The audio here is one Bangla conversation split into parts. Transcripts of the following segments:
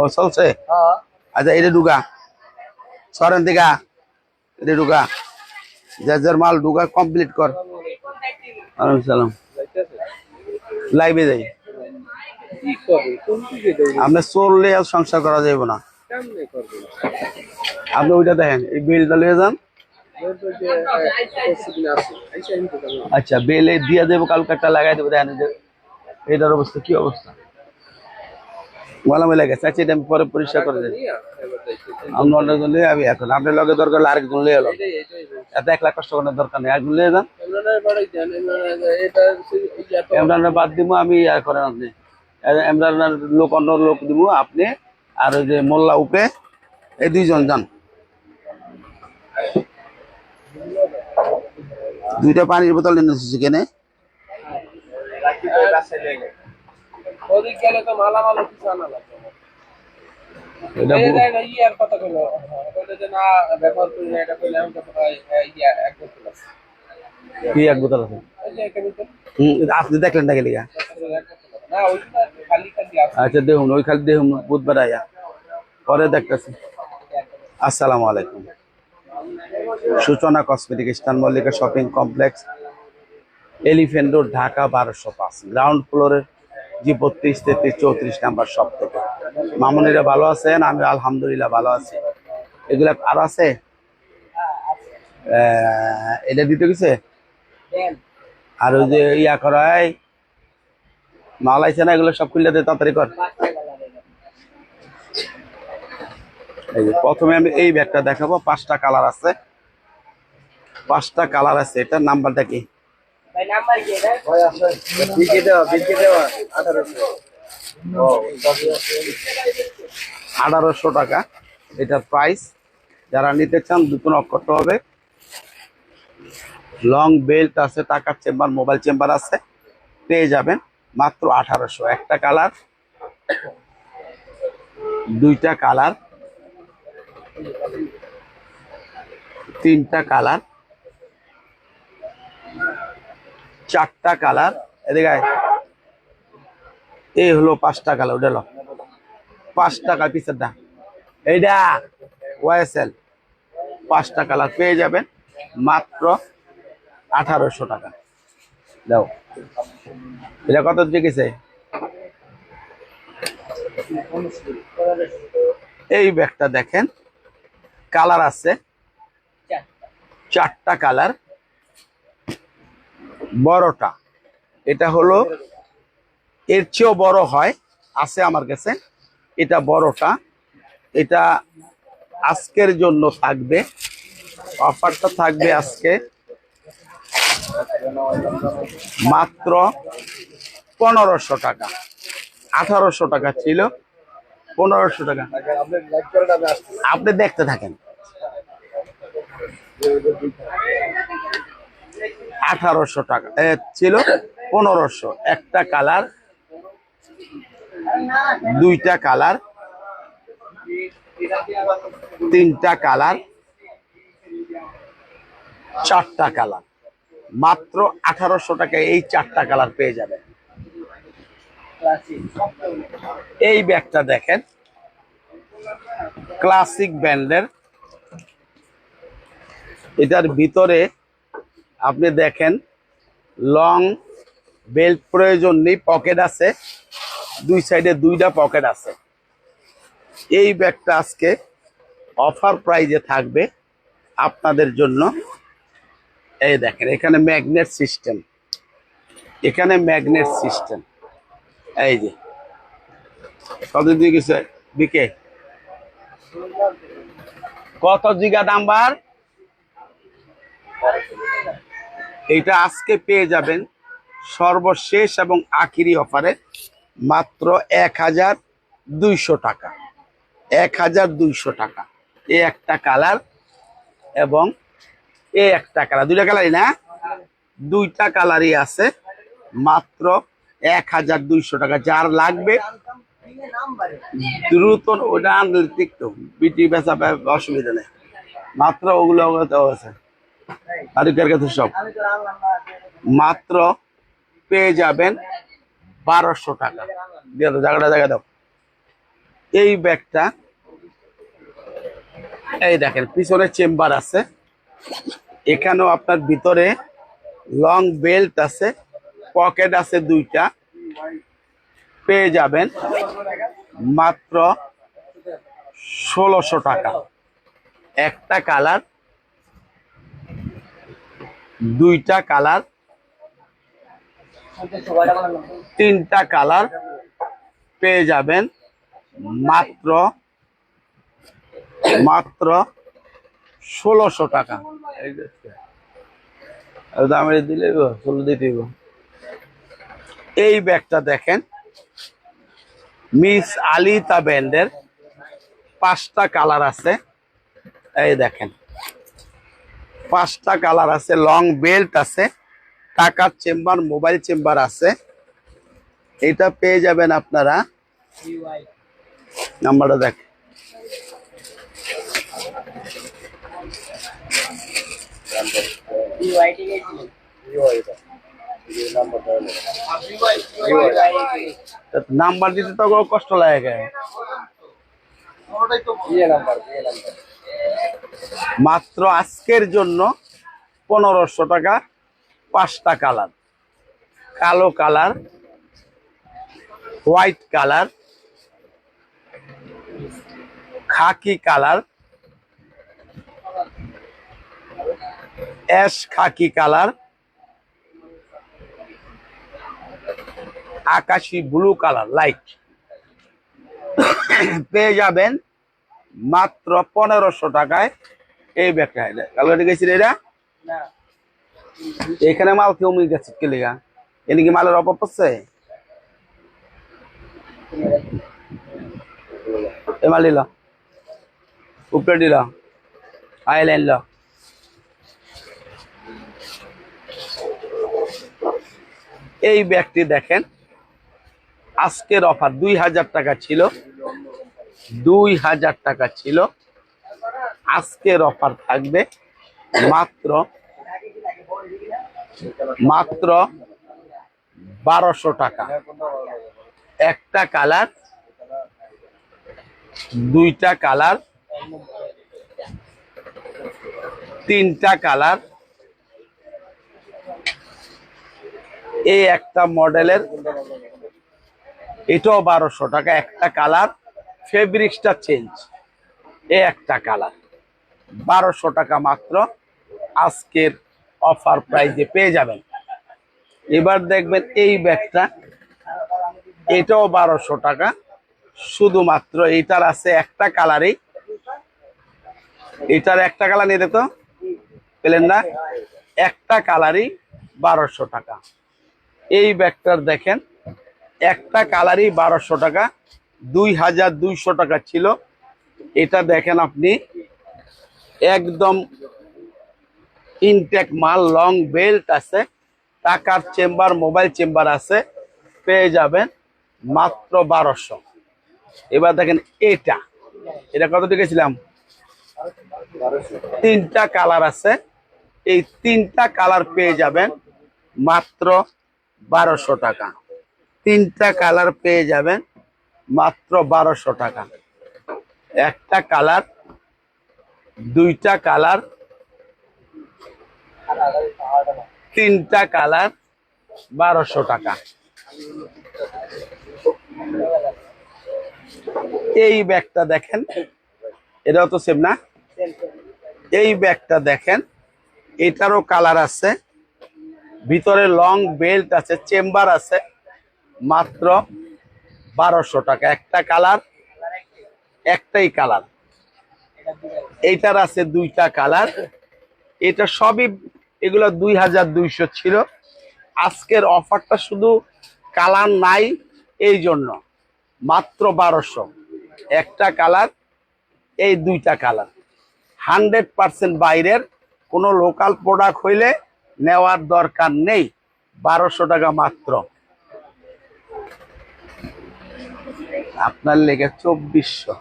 ও চলছে? হ্যাঁ। আচ্ছা এটা ঢুকা। সরেন দিকা। এটা ঢুকা। যার মাল ঢুকা কমপ্লিট কর সালাম। লাইভে যাই। আপনি চললে আর সংসার করা যাবে না। আপনি ওইটা দেখেন এই বিলটা লিয়ে যান। আচ্ছা বেলে দিয়ে দেবো কালকে একটা লাগাই দেবো। দেখেন এটার অবস্থা কি অবস্থা? গলা মেলে গেছে আচ্ছা এটা আমি পরে পরিষ্কার করে নিয়া আমি অন্যজন লিয়ে আমি এখন আপনার লগে দরকার হলে আরেকজন লিয়ে এলো এত এক লাখ কষ্ট করার দরকার নেই একজন লিয়ে যান। এমরানের বাদ দিব আমি আর করেন আপনি। এমরানের লোক অন্য লোক দিব আপনি আর ওই যে মোল্লা উপে এই দুইজন যান। দুইটা পানির বোতল এনেছি সেখানে ওদিক গেলে তো মালামাল কিছু আনা লাগবে। এটা কথা কইলো, হ্যাঁ, কইলো যে না ব্যবহার করি না, এটা কইলে আমি তো, এই, এই, ইয়া, এক আছে। কি এক বোতল আছে? আপনি দেখলেন না। আচ্ছা দেখুন ওই খালি দেখুন বুধবার আয়া। পরে দেখতেছি। আসসালামু আলাইকুম। সূচনা কসমেটিক স্টান Mallika shopping complex Elephant Road Dhaka বারোশো পাঁচ। গ্রাউন্ড ফ্লোরের জি, বত্রিশ, তেত্রিশ, চৌত্রিশ নাম্বার সব থেকে। মামুনিরা ভালো আছেন? আমি আলহামদুলিল্লাহ ভালো আছি। এগুলা আর আছে? এটা দিতে গেছে? আর ওই যে ইয়া করাই মাল আইছে না, এগুলো সব খুললে তাড়াতাড়ি কর। প্রথমে আমি এই ব্যাগটা দেখাবো, পাঁচটা কালার আছে। পাঁচটা কালার আছে, এটার নাম্বারটা কি বিকে দেওয়া, বিকে দেওয়া, আঠারোশো। টাকা। এটা প্রাইস যারা নিতে চান দুটো নক করতে হবে। লং বেল্ট আছে, টাকার চেম্বার মোবাইল চেম্বার আছে। পেয়ে যাবেন মাত্র আঠারোশো। একটা কালার দুইটা কালার তিনটা কালার চারটা কালার। এদিকে এই হলো পাঁচটা কালার ওটা লো। পাঁচ টাকা পিসের দাম। এইটা ওয়াইএসএল পাঁচটা কালার পেয়ে যাবেন মাত্র আঠারোশো টাকা। দাও। এটা কত দিকেছে এই ব্যাগটা দেখেন। কালার আছে। চারটা কালার। বড়টা। এটা হলো, এর চেয়েও বড় হয়, আছে আমার কাছে, এটা বড়টা। এটা আজকের জন্য থাকবে, অফারটা থাকবে আজকে। মাত্র পনেরোশো টাকা, আঠারোশো টাকা ছিল, পনেরোশো টাকা। আপনি দেখতে থাকেন। আঠারোশো টাকা। ছিল পনেরোশো। একটা কালার, দুইটা কালার, তিনটা কালার, চারটা কালার। মাত্র আঠারোশো টাকা এই চারটা কালার পেয়ে যাবেন। এই ব্যাগটা দেখেন। ক্লাসিক ব্যান্ডের এটার ভিতরে আপনি দেখেন লং বেল্ট প্রয়োজন নেই পকেট আছে। দুই সাইডে দুইটা পকেট আছে। এই ব্যাগটা আজকে অফার প্রাইজে থাকবে আপনাদের জন্য। এই দেখেন, এখানে ম্যাগনেট সিস্টেম এখানে ম্যাগনেট সিস্টেম এই যে। কত দিয়ে গেছে? বিকে? কত জিগা নাম্বার এটা আজকে পেয়ে যাবেন সর্বশেষ এবং আখিরি অফারে মাত্র এক হাজার দুইশো টাকা। এক হাজার দুইশো টাকা। এ একটা কালার এবং এ একটা কালার। দুইটা কালারই না? দুইটা কালারই আছে মাত্র এক হাজার দুইশো টাকা। যার লাগবে দ্রুত ওটা আনলে টিকতো বিটি বেচা অসুবিধা নেই। মাত্র ওগুলো আছে। তারিখের কাছে সব। মাত্র পেয়ে যাবেন বারোশো টাকা। দিয়ে জায়গাটা জায়গা দাও। এই ব্যাগটা, এই দেখেন পিছনে চেম্বার আছে। এখানেও আপনার ভিতরে লং বেল্ট আছে, পকেট আছে দুইটা। পেয়ে যাবেন মাত্র ষোলোশো টাকা। একটা কালার দুইটা কালার, তিনটা কালার পেয়ে যাবেন। মাত্র মাত্র ষোলোশো টাকা। দামে দিলে ষোলো দিতে এই ব্যাগটা দেখেন, মিস আলিতা ব্যান্ডের পাঁচটা কালার আছে। এই দেখেন পাঁচটা কালার আছে লং বেল্ট আছে, টাকার চেম্বার মোবাইল চেম্বার আছে। এটা পেয়ে যাবেন আপনারা। নাম্বারটা দেখ। নাম্বার দিতে তো কষ্ট লাগে? মাত্র আজকের জন্য পনেরোশো টাকা পাঁচটা কালার। কালো কালার, হোয়াইট কালার, খাকি কালার, অ্যাশ খাকি কালার, আকাশি ব্লু কালার, লাইট। পেয়ে যাবেন মাত্র পনেরোশো টাকায় এই ব্যাগটা কালকে গেছিল এটা এখানে মাল কেউ মিল গেছে কে লেগা? এনে কি মালের অভাব পড়ছে এ মাল দিল উপরে দিল ল এই ব্যাগটি দেখেন আজকের অফার দুই হাজার টাকা ছিল। দুই হাজার টাকা ছিল। আজকের অফার থাকবে মাত্র মাত্র বারোশো টাকা। একটা কালার, দুইটা কালার, তিনটা কালার। এই একটা মডেলের, এটাও বারোশো টাকা। একটা কালার ফেব্রিক্সটা চেঞ্জ। এ একটা কালার। বারোশো টাকা মাত্র আজকের অফার প্রাইজে পেয়ে যাবেন। এবার দেখবেন এই ব্যাগটা, এটাও বারোশো টাকা। শুধুমাত্র এটার আছে একটা কালারই। এটার একটা কালার নিয়ে তো পেলেন না একটা কালারই বারোশো টাকা। এই ব্যাগটার দেখেন, একটা কালারই বারোশো টাকা। দুই হাজার দুইশো টাকা ছিল। এটা দেখেন আপনি, একদম ইনটেক মাল, লং বেল্ট আছে, টাকার চেম্বার, মোবাইল চেম্বার আছে, পেয়ে যাবেন মাত্র বারোশো। এবার দেখেন এটা এটা কত টিকেছিলাম তিনটা কালার আছে, এই তিনটা কালার পেয়ে যাবেন মাত্র বারোশো টাকা। তিনটা কালার পেয়ে যাবেন মাত্র বারোশো টাকা। একটা কালার, দুইটা কালার, তিনটা কালার, বারোশো টাকা। এই ব্যাগটা দেখেন, এটাও তো সেম না? এই ব্যাগটা দেখেন, এটারও কালার আছে, ভিতরে লং বেল্ট আছে চেম্বার আছে, মাত্র বারোশো টাকা। একটা কালার, একটাই কালার। এইটার আছে দুইটা কালার। এটা সবই, এগুলো দুই হাজার দুইশো ছিল। আজকের অফারটা শুধু কালার নাই, এই জন্য। মাত্র বারোশো। একটা কালার, এই দুইটা কালার। হান্ড্রেড পার্সেন্ট বাইরের, কোনো লোকাল প্রোডাক্ট হইলে নেওয়ার দরকার নেই। বারোশো টাকা মাত্র। আপনার লেগে চব্বিশশো।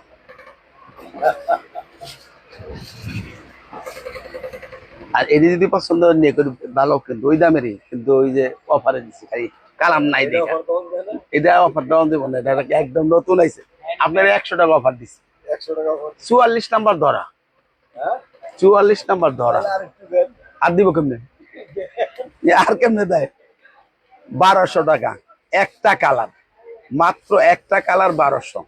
আর এটি যদি পছন্দ হয় নিয়ে করি ভালো কিন্তু ওই দামেরই কিন্তু ওই যে অফারে দিচ্ছি খালি কালার নাই দেখা। এটা অফার দেওয়া দেবো না এটা একদম নতুন আইছে। আপনার একশো টাকা অফার দিচ্ছে। চুয়াল্লিশ নাম্বার ধরা। হ্যাঁ? চুয়াল্লিশ নাম্বার ধরা। আর দিব কেমনে? আর কেমনে দেয়? বারোশো টাকা। একটা কালার। মাত্র একটা কালার বারোশো।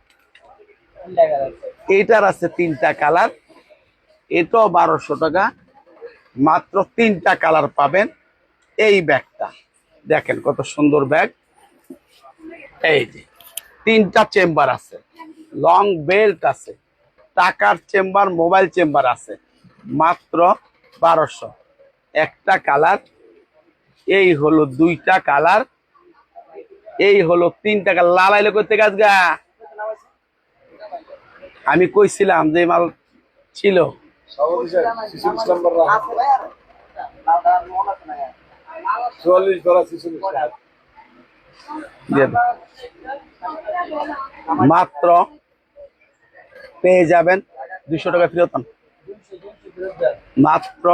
এইটার আছে তিনটা কালার। এটাও বারোশো টাকা। মাত্র তিনটা কালার পাবেন এই ব্যাগটা। দেখেন কত সুন্দর ব্যাগ। এই যে, তিনটা চেম্বার আছে। লং বেল্ট আছে। টাকার চেম্বার, মোবাইল চেম্বার আছে। মাত্র বারোশো। একটা কালার। এই হলো দুইটা কালার। এই হলো তিনটা কালার লালাইলে করতে গাছ গা আমি কইছিলাম যে মাল ছিল সভাপতি সাহেব, 46 নাম্বার রাখ। চুয়াল্লিশ ধরা ছিচল্লিশ দিয়ে দাও। মাত্র পেয়ে যাবেন দুশো টাকা ফেরত মাত্র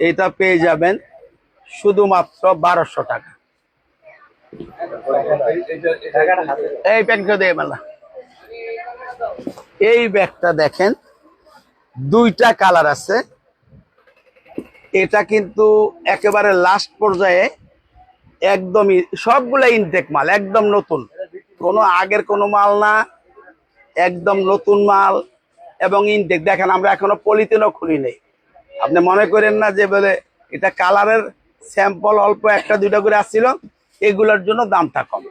এটা পেয়ে যাবেন শুধুমাত্র বারোশো টাকা এই ব্যাগটা দিয়ে মেলা এই ব্যাগটা দেখেন, দুইটা কালার আছে। এটা কিন্তু একেবারে লাস্ট পর্যায়ে একদমই সবগুলো ইনটেক মাল, একদম নতুন। কোনো আগের কোনো মাল না, একদম নতুন মাল এবং ইনটেক দেখেন, আমরা এখনও পলিথিনও খুলি নেই। আপনি মনে করেন না যে বলে এটা কালারের স্যাম্পল অল্প একটা, দুইটা করে আসছিল? এগুলোর জন্য দামটা কম।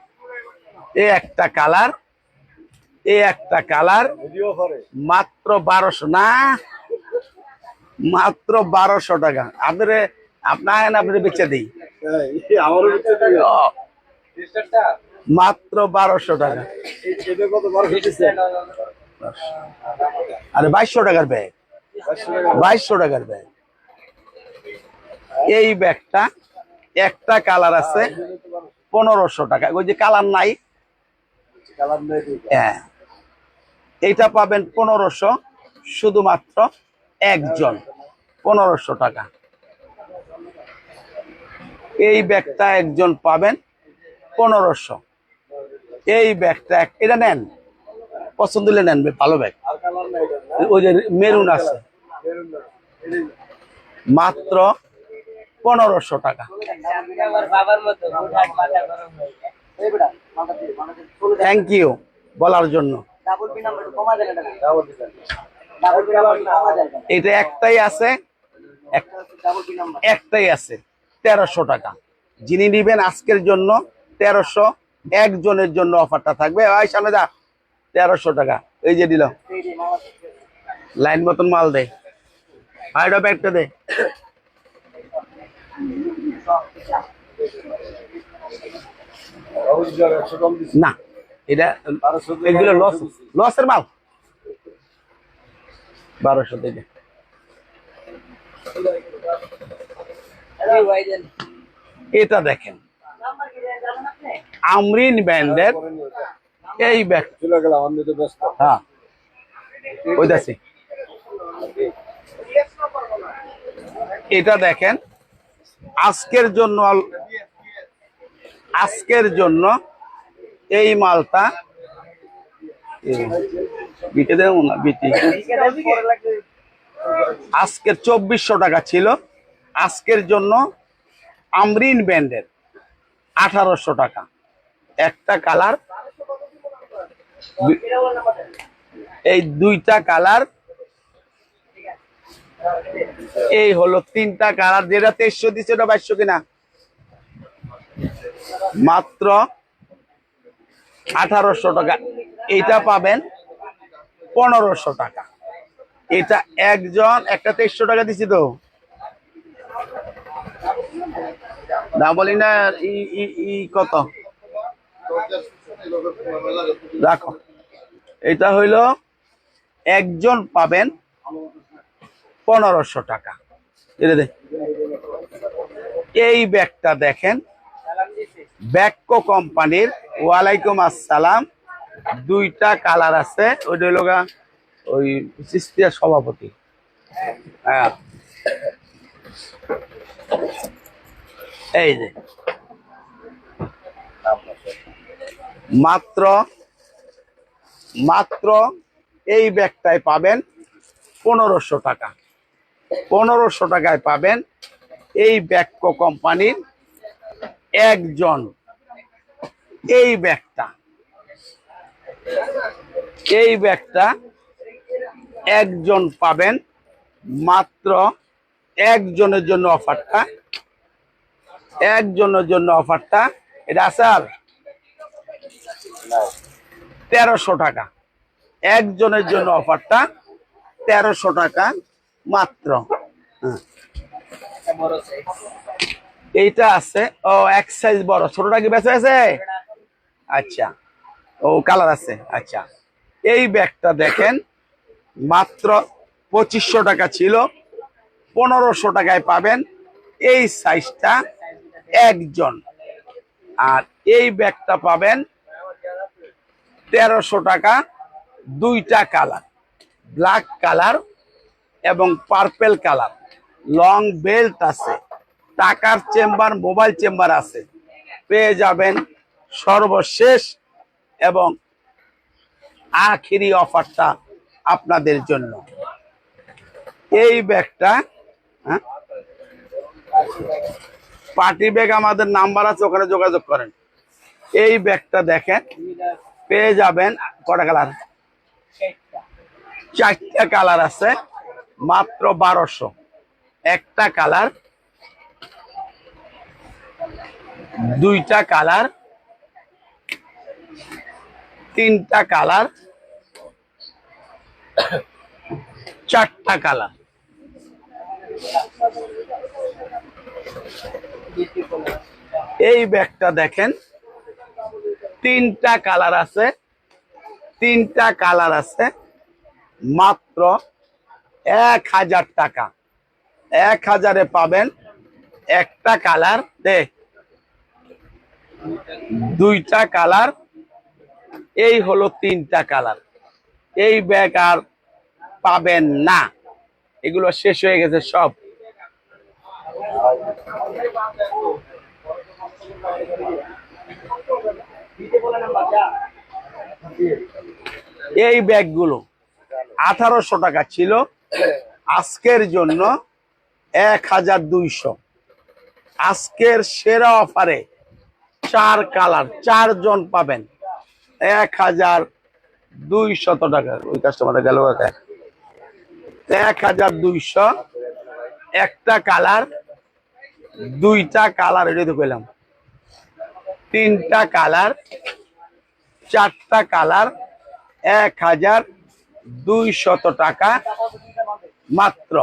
এ একটা কালার, এ একটা কালার, মাত্র বারোশো না, মাত্র বারোশো টাকা। আপনার আপনার আপনার বেচে দিই। মাত্র বারোশো টাকা? আরে বাইশশো টাকার ব্যাগ। বাইশশো টাকার ব্যাগ। এই ব্যাগটা একটা কালার আছে পনেরোশো টাকা। ওই যে কালার নাই। হ্যাঁ। এইটা পাবেন পনেরোশো শুধুমাত্র একজন। পনেরোশো টাকা। এই ব্যাগটা একজন পাবেন পনেরোশো। এই ব্যাগটা এটা নেন। পছন্দ হলে নেন ভালো ব্যাগ? ওই যে মেরুন আছে। মাত্র পনেরোশো টাকা। থ্যাংক ইউ বলার জন্য। এটা একটাই আছে, এক- একটাই আছে, তেরোশো টাকা। যিনি নিবেন আজকের জন্য তেরোশো, একজনের জন্য অফারটা থাকবে। ওই সামনে দা তেরোশো টাকা। এই যে দিল লাইন মতন মাল দে। হাইডা ব্যাগটা দে বাবুজি স্যার, একশো কম দিছি। না, এটা এগুলো লস লসের মাল। বারোশো থেকে। এটা দেখেন, আমরিন ব্যান্ডের এই ব্যাগ। হ্যাঁ ওই দেখছি এটা দেখেন আজকের জন্য আজকের জন্য এই মালটা বিটে দেব না, বিটি। আজকের চব্বিশশো টাকা ছিল। আজকের জন্য আমরিন ব্যান্ডের আঠারোশো টাকা। একটা কালার এই দুইটা কালার এই হলো তিনটা কালার, যেটা তেইশশো দিচ্ছে ওটা বাইশশো কিনা। মাত্র আঠারোশো টাকা। এটা পাবেন পনেরোশো টাকা। এটা একজন, একটা তেইশশো টাকা দিছি তো। না বলি না ই কত? রাখো। এটা হইল একজন পাবেন পনেরোশো টাকা। এই ব্যাগটা দেখেন, ব্যাককো কোম্পানির ওয়ালাইকুম আসসালাম, দুইটা কালার আছে, ওইটা হইল ওই সিস্টিয়া সভাপতি। হ্যাঁ। এই যে, মাত্র মাত্র এই ব্যাগটায় পাবেন পনেরোশো টাকা। পনেরোশো টাকায় পাবেন এই ব্যাগকো কোম্পানির একজন। এই ব্যাগটা। এই ব্যাগটা একজন পাবেন মাত্র একজনের জন্য অফারটা। একজনের জন্য অফারটা। এটা স্যার, তেরোশো টাকা। একজনের জন্য অফারটা তেরোশো টাকা। মাত্র। হ্যাঁ। এইটা আছে। ও এক সাইজ বড়। ছোটটা কি বেঁচে আছে? আচ্ছা। ও কালার আছে। আচ্ছা। এই ব্যাগটা দেখেন মাত্র পঁচিশশো টাকা ছিল। পনেরোশো টাকায় পাবেন। এই সাইজটা একজন। আর এই ব্যাগটা পাবেন তেরোশো টাকা। দুইটা কালার ব্ল্যাক কালার এবং পার্পেল কালার লং বেল্ট আছে, টাকার চেম্বার মোবাইল চেম্বার আছে, পেয়ে যাবেন সর্বশেষ এবং আখিরি অফারটা আপনাদের জন্য। এই ব্যাগটা হ্যাঁ? পার্টি ব্যাগ আমাদের নাম্বার আছে, ওখানে যোগাযোগ করেন। এই ব্যাগটা দেখেন, পেয়ে যাবেন, কটা কালার চারটা কালার আছে। মাত্র বারোশো। একটা কালার, দুইটা কালার, তিনটা কালার, চারটা কালার। এই ব্যাগটা দেখেন, তিনটা কালার আছে, তিনটা কালার আছে, মাত্র এক হাজার টাকা। এক হাজারে পাবেন একটা কালার, দে। দুইটা কালার, এই হলো তিনটা কালার। এই ব্যাগ আর পাবেন না। এগুলো শেষ হয়ে গেছে সব। এই ব্যাগগুলো আঠারোশো টাকা ছিল। আজকের জন্য এক হাজার দুইশো। আজকের সেরা অফারে চার কালার, চারজন পাবেন। এক হাজার দুইশত টাকা। ওই কাস্টমারে গেল এক হাজার দুইশো একটা কালার, দুইটা কালার এটা তো কইলাম। তিনটা কালার, চারটা কালার, এক হাজার দুইশত টাকা মাত্র।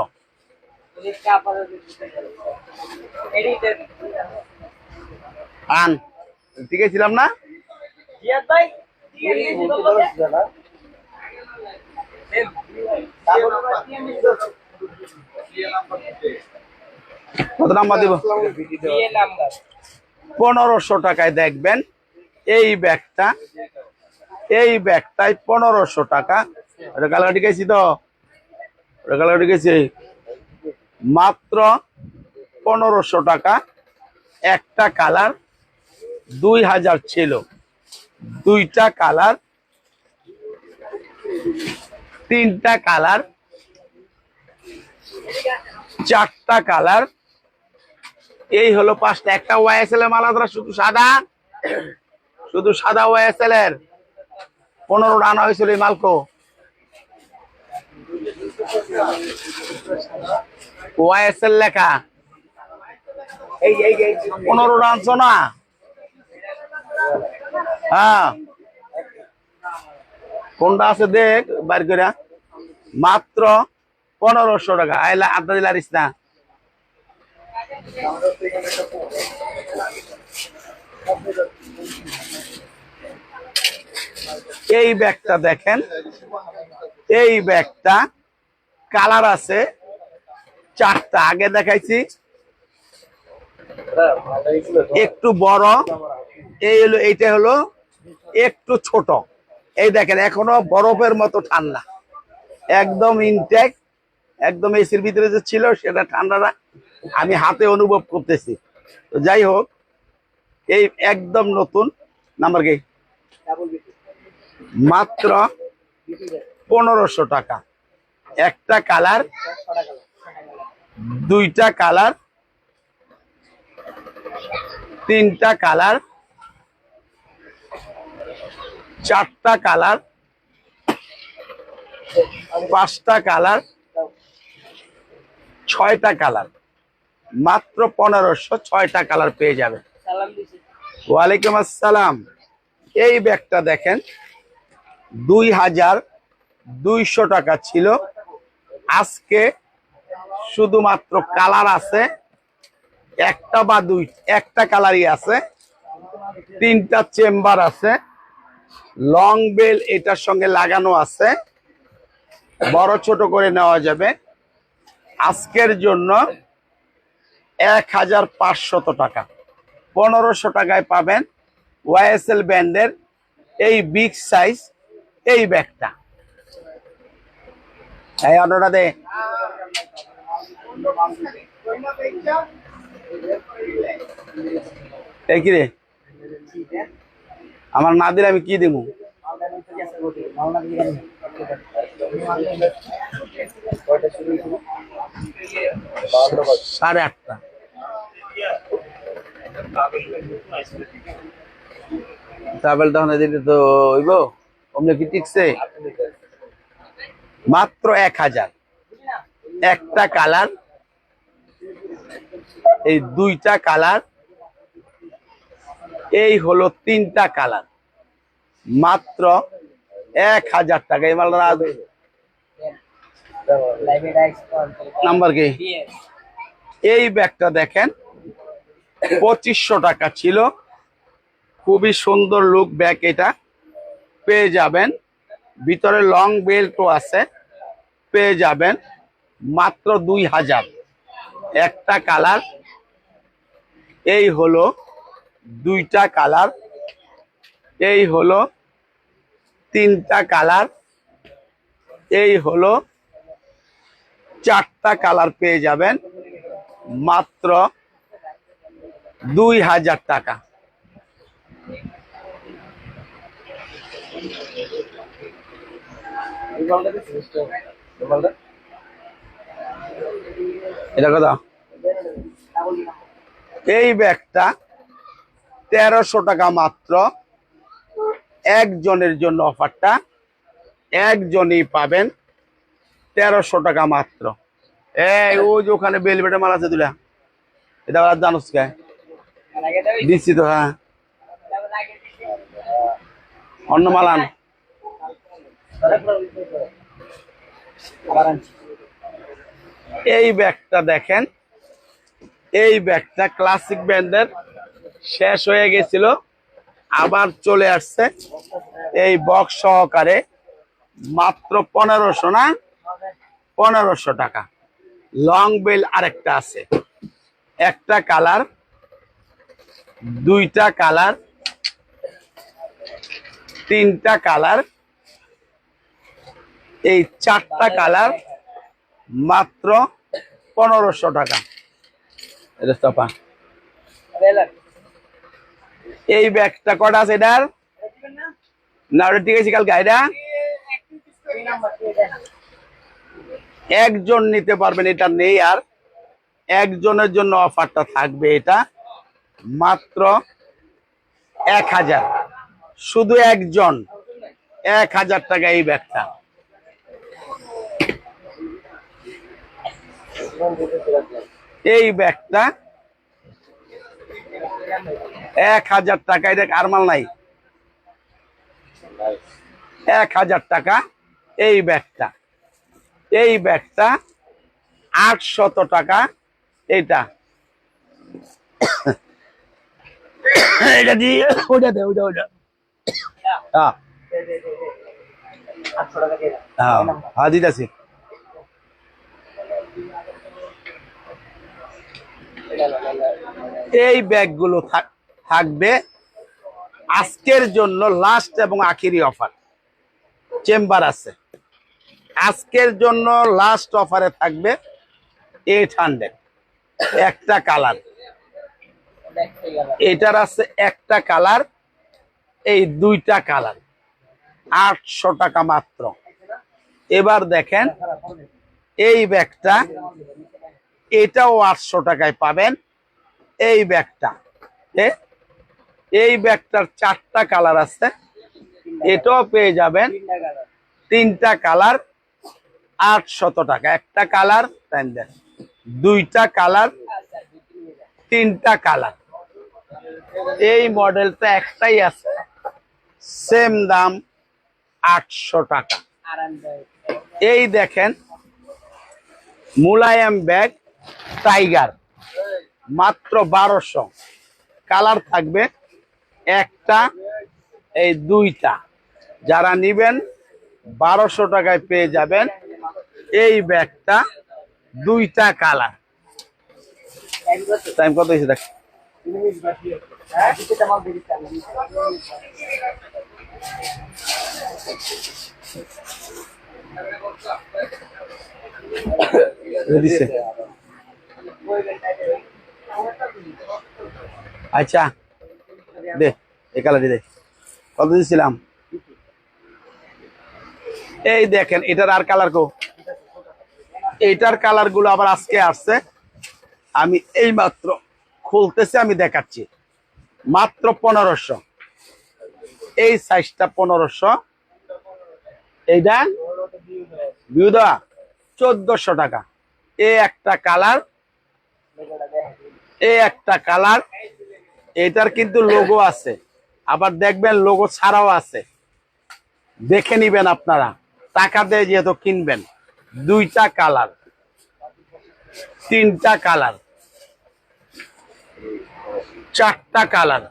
আন, ঠিক ছিলাম না? কত নাম্বার দিব? পনেরোশো টাকায় দেখবেন, এই ব্যাগটা, এই ব্যাগটায় পনেরোশো টাকা এটা কালাকাটি গেছি তো। কালাকাটি গেছি মাত্র পনেরোশো টাকা। একটা কালার দুই হাজার ছিল। দুইটা কালার, তিনটা কালার, চারটা কালার। এই হলো পাঁচটা। একটা ওয়াইএসএল এর মালা ধরা শুধু সাদা। শুধু সাদা ওয়াইএসএল এর। পনেরো রান হয়েছিল এই মালকো। ওয়াইএসএল লেখা। পনেরো রান না হ্যাঁ। কোনটা আছে দেখ বার করে মাত্র পনেরোশো টাকা। আইলা আড্ডা দিলারিস না। এই ব্যাগটা দেখেন। এই ব্যাগটা কালার আছে। চারটা, আগে দেখাইছি। একটু বড়। এই হলো, এইটা হলো একটু ছোট। এই দেখেন, এখনও বরফের মতো ঠান্ডা। একদম ইনটেক একদম এসির ভিতরে যে ছিল, সেটা ঠান্ডাটা আমি হাতে অনুভব করতেছি। তো যাই হোক, এই একদম নতুন নাম্বার কি? মাত্র পনেরোশো টাকা। একটা কালার, দুইটা কালার, তিনটা কালার, চারটা কালার, পাঁচটা কালার, ছয়টা কালার। মাত্র পনেরোশো ছয়টা কালার পেয়ে যাবে। ওয়ালাইকুম আসসালাম। এই ব্যাগটা দেখেন, দুই হাজার দুইশো টাকা ছিল। আজকে শুধুমাত্র কালার আছে, একটা বা দুই, একটা কালারই আছে, তিনটা চেম্বার আছে, লং বেল এটার সঙ্গে লাগানো আছে, বড় ছোট করে নেওয়া যাবে। আজকের জন্য এক হাজার পাঁচশত টাকা, পনেরোশো টাকায় পাবেন ওয়াইএসএল ব্যান্ডের এই বিগ সাইজ এই ব্যাগটা। এই অর্ডারটা দে। এই কি রে? আমার না দিলে আমি কি দেবো সাড়ে আটটা। ট্রাভেল তখন দিলে তো হইব। অমনি কি টিকছে? মাত্র এক হাজার। একটা কালার, এই দুইটা কালার, এই হলো তিনটা কালার। মাত্র এক হাজার টাকা। এই মালটা নাম্বার কি? এই ব্যাগটা দেখেন, পঁচিশশো টাকা ছিল। খুবই সুন্দর লুক ব্যাগ এটা। পেয়ে যাবেন। ভিতরে লং বেল্টও আছে। পেয়ে যাবেন মাত্র দুই হাজার। একটা কালার, এই হলো দুইটা কালার, এই হলো তিনটা কালার, এই হলো চারটা কালার পেয়ে যাবেন মাত্র দুই হাজার টাকা। এটা কথা এই ব্যাগটা তেরোশো টাকা মাত্র। একজনের জন্য অফারটা, একজনই পাবেন তেরোশো টাকা মাত্র। এই ওই যে ওখানে বেলবেটে মাল আছে তুলা এটা আর জানোস কে? দিচ্ছি তো হ্যাঁ। অন্য মালান এই ব্যাগটা দেখেন। এই ব্যাগটা ক্লাসিক ব্র্যান্ডের শেষ হয়ে গেছিল। আবার চলে আসছে। এই বক্স সহকারে মাত্র পনেরোশো না? পনেরোশো টাকা। লং বেল আরেকটা আছে। একটা কালার, দুইটা কালার, তিনটা কালার এই চারটা কালার মাত্র পনেরোশো টাকা। এটা। এই ব্যাগটা কটা আছে এটার? না ওটা ঠিক আছে কালকে এটা একজন নিতে পারবেন এটা নেই আর। একজনের জন্য অফারটা থাকবে এটা মাত্র এক হাজার। শুধু একজন এক হাজার টাকা এই ব্যাগটা। এই ব্যাগটা এক হাজার টাকা এটা আরমাল নাই। এক হাজার টাকা এই ব্যাগটা। এই ব্যাগটা আটশত টাকা এটা এটা দিয়ে ওটা দে ওটা ওটা হ্যাঁ হ্যাঁ হ্যাঁ এই ব্যাগগুলো থাক- থাকবে আজকের জন্য লাস্ট এবং আখিরি অফার চেম্বার আছে। আজকের জন্য লাস্ট অফারে থাকবে এইট হান্ড্রেড একটা কালার এটার আছে একটা কালার এই দুইটা কালার আটশো টাকা মাত্র। এবার দেখেন, এই ব্যাগটা এটাও আটশো টাকায় পাবেন। এই ব্যাগটা এই ব্যাগটার চারটা কালার আছে। এটাও পেয়ে যাবেন। তিনটা কালার, আটশত টাকা। একটা কালার দুইটা কালার, তিনটা কালার। এই মডেলটা একটাই আছে। সেম দাম আটশো টাকা। এই দেখেন, মুলায়াম ব্যাগ টাইগার। মাত্র বারোশো। কালার থাকবে একটা, এই দুইটা। যারা নিবেন, বারোশো টাকায় পেয়ে যাবেন এই ব্যাগটা, দুইটা কালার। টাইম কত হয়েছে দেখ। দিছে আচ্ছা দে, এই কালারটি দে। কত দিছিলাম এই দেখেন, এটার আর কালার কো? এইটার কালারগুলো আবার আজকে আসছে। আমি এই মাত্র খুলতেছে, আমি দেখাচ্ছি। মাত্র পনেরোশো। এই সাইজটা পনেরোশো। এইটা? বিউদা চোদ্দশো টাকা। এ একটা কালার এ একটা কালার, এটার কিন্তু লোগো আছে। আবার দেখবেন লোগো ছাড়াও আছে। দেখে নিবেন আপনারা। টাকা দিয়ে যেহেতু কিনবেন, দুইটা কালার, তিনটা কালার, চারটা কালার,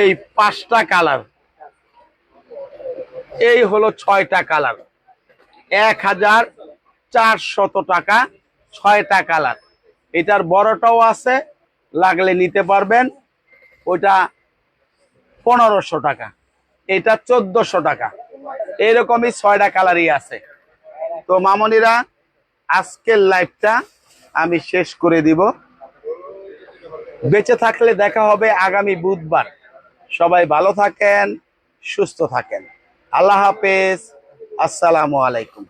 এই পাঁচটা কালার, এই হলো ছয়টা কালার। এক হাজার চারশত টাকা ছয়টা কালার। এটার বড়টাও আছে, লাগলে নিতে পারবেন। ওটা পনেরোশো টাকা, এটা চোদ্দশো টাকা। এরকমই ছয়টা কালারই আছে। তো মামনিরা, আজকের লাইভটা আমি শেষ করে দিব। বেঁচে থাকলে দেখা হবে আগামী বুধবার। সবাই ভালো থাকেন, সুস্থ থাকেন। আল্লাহ হাফেজ। আসসালামু আলাইকুম।